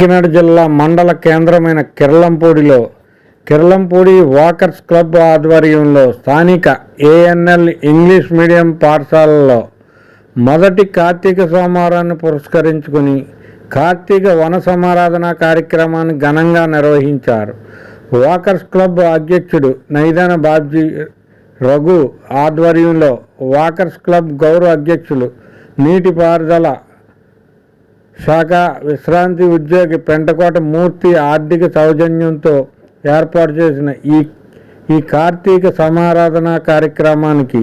కాకినాడ జిల్లా మండల కేంద్రమైన కిర్లంపూడిలో కిర్లంపూడి వాకర్స్ క్లబ్ ఆధ్వర్యంలో స్థానిక ఏఎన్ఎల్ ఇంగ్లీష్ మీడియం పాఠశాలలో మొదటి కార్తీక సోమవారాన్ని పురస్కరించుకుని కార్తీక వన సమారాధన కార్యక్రమాన్ని ఘనంగా నిర్వహించారు. వాకర్స్ క్లబ్ అధ్యక్షుడు నైదాన బాబ్జీ రఘు ఆధ్వర్యంలో వాకర్స్ క్లబ్ గౌరవ అధ్యక్షులు నీటిపారుదల శాఖ విశ్రాంతి ఉద్యోగి పెంటకోట మూర్తి ఆర్థిక సౌజన్యంతో ఏర్పాటు చేసిన ఈ ఈ కార్తీక సమారాధన కార్యక్రమానికి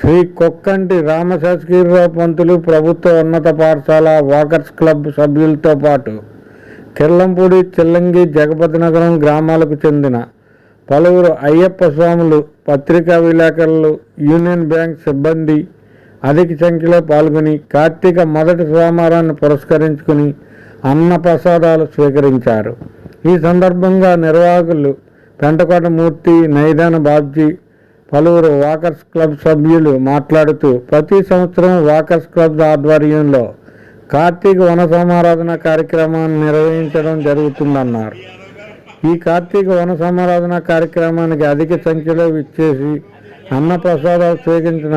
శ్రీ కొక్కంటి రామశాస్త్రిరావు పంతులు ప్రభుత్వ ఉన్నత పాఠశాల వాకర్స్ క్లబ్ సభ్యులతో పాటు కిర్లంపూడి చిల్లంగి జగపతి నగరం గ్రామాలకు చెందిన పలువురు అయ్యప్ప స్వాములు పత్రికా విలేకరులు యూనియన్ బ్యాంక్ సిబ్బంది అధిక సంఖ్యలో పాల్గొని కార్తీక మొదటి సోమవారాన్ని పురస్కరించుకుని అన్న ప్రసాదాలు స్వీకరించారు. ఈ సందర్భంగా నిర్వాహకులు పెంటకోట మూర్తి నైదాన బాబ్జీ పలువురు వాకర్స్ క్లబ్ సభ్యులు మాట్లాడుతూ ప్రతి సంవత్సరం వాకర్స్ క్లబ్ ఆధ్వర్యంలో కార్తీక వన సమారాధన కార్యక్రమాన్ని నిర్వహించడం జరుగుతుందన్నారు. ఈ కార్తీక వన సమారాధన కార్యక్రమానికి అధిక సంఖ్యలో విచ్చేసి అన్న ప్రసాదాలు స్వీకరించిన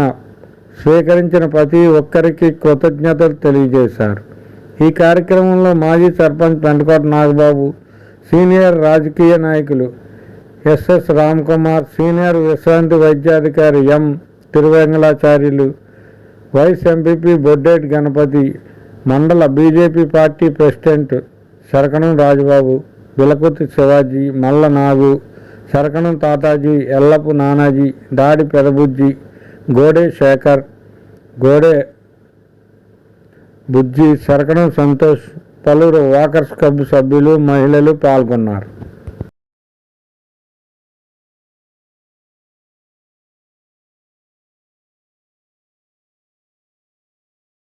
స్వీకరించిన ప్రతి ఒక్కరికి కృతజ్ఞతలు తెలియజేశారు. ఈ కార్యక్రమంలో మాజీ సర్పంచ్ పెంటకోట నాగబాబు సీనియర్ రాజకీయ నాయకులు ఎస్ఎస్ రామ్ కుమార్ సీనియర్ విశ్రాంతి వైద్యాధికారి M Tiruvengalacharyulu vice MPP Boddeti Ganapati మండల BJP party president Sarakanam Rajababu Bilakurthi Shivaji Malla Nagu Sarakanam Tataji Ellapu Nanaji దాడి పెదబుజ్జి గోడే శేఖర్ గోడే బుజ్జి సరకడం సంతోష్ పలువురు వాకర్స్ క్లబ్ సభ్యులు మహిళలు పాల్గొన్నారు.